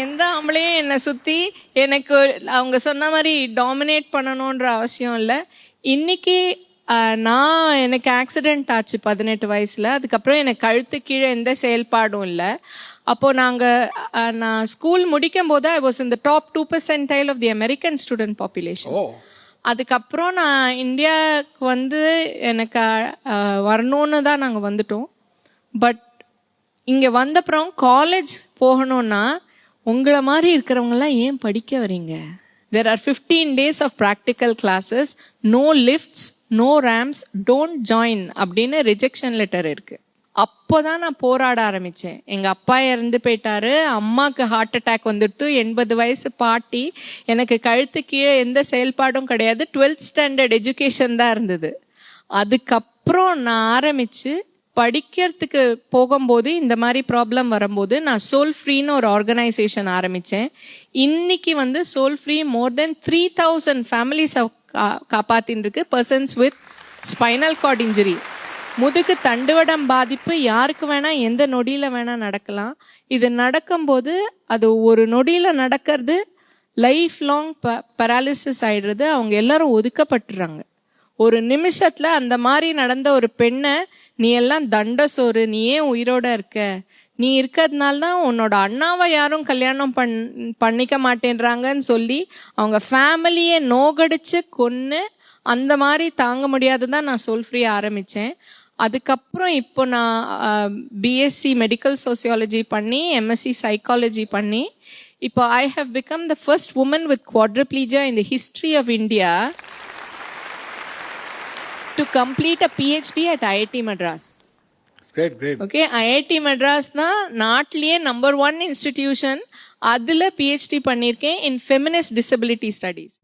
எந்த ஆம்பளையும் என்னை சுற்றி எனக்கு அவங்க சொன்ன மாதிரி டாமினேட் பண்ணணுன்ற அவசியம் இல்லை. இன்னைக்கு நான் எனக்கு ஆக்சிடென்ட் ஆச்சு பதினெட்டு வயசில். அதுக்கப்புறம் எனக்கு கழுத்து கீழே எந்த செயல்பாடும் இல்லை. அப்போது நாங்கள் நான் ஸ்கூல் முடிக்கும் போது ஐ வாஸ் இந்த top two percentile of the American student population அதுக்கப்புறம் நான் இந்தியாவுக்கு வந்து எனக்கு வரணும்னு தான் நாங்கள் வந்துட்டோம். பட் இங்கே வந்தப்புறம் காலேஜ் போகணும்னா உங்களை மாதிரி இருக்கிறவங்கலாம் ஏன் படிக்க வரீங்க? There are fifteen days of practical classes no lifts no ramps don't join அப்படின்னு ரிஜெக்ஷன் லெட்டர் இருக்கு. அப்போதான் நான் போராட ஆரம்பித்தேன் எங்கள் அப்பா இறந்து போயிட்டாரு. அம்மாவுக்கு ஹார்ட் அட்டாக் வந்துடுத்து. எண்பது வயசு பாட்டி. எனக்கு கழுத்து கீழே எந்த செயல்பாடும் கிடையாது. டுவெல்த் ஸ்டாண்டர்ட் எஜுகேஷன் தான் இருந்தது. அதுக்கப்புறம் நான் ஆரம்பித்து படிக்கிறதுக்கு போகும்போது இந்த மாதிரி ப்ராப்ளம் வரும்போது நான் சோல் ஃப்ரீன்னு ஒரு ஆர்கனைசேஷன் ஆரம்பித்தேன் இன்னைக்கு வந்து soul free more than three thousand ஃபேமிலிஸை காப்பாத்தின்னு இருக்கு persons with spinal cord injury முதுகு தண்டுவடம் பாதிப்பு யாருக்கு வேணால் எந்த நொடியில் வேணால் நடக்கலாம். இது நடக்கும்போது அது ஒரு நொடியில் நடக்கிறது லைஃப் லாங் ப பராலிசிஸ் ஆகிடுறது அவங்க எல்லாரும் ஒதுக்கப்பட்டுறாங்க. ஒரு நிமிஷத்துல அந்த மாதிரி நடந்த ஒரு பெண்ணை நீ எல்லாம் தண்ட சோறு நீ ஏன் உயிரோட இருக்க? நீ இருக்கிறதுனால தான் உன்னோட அண்ணாவை யாரும் கல்யாணம் பண் பண்ணிக்க மாட்டேன்றாங்கன்னு சொல்லி அவங்க ஃபேமிலியை நோகடிச்சு கொன்று அந்த மாதிரி தாங்க முடியாததான் நான் சொல் ஃப்ரீ ஆரம்பித்தேன் அதுக்கப்புறம் இப்போ நான் பிஎஸ்சி மெடிக்கல் சோசியாலஜி பண்ணி எம்எஸ்சி சைக்காலஜி பண்ணி இப்போ I have become the first woman with quadriplegia in the history of India to complete a at IIT Madras great great okay IIT Madras தான் நாட்டிலேயே நம்பர் ஒன் இன்ஸ்டிடியூஷன் அதில் PhD பண்ணியிருக்கேன் in feminist disability studies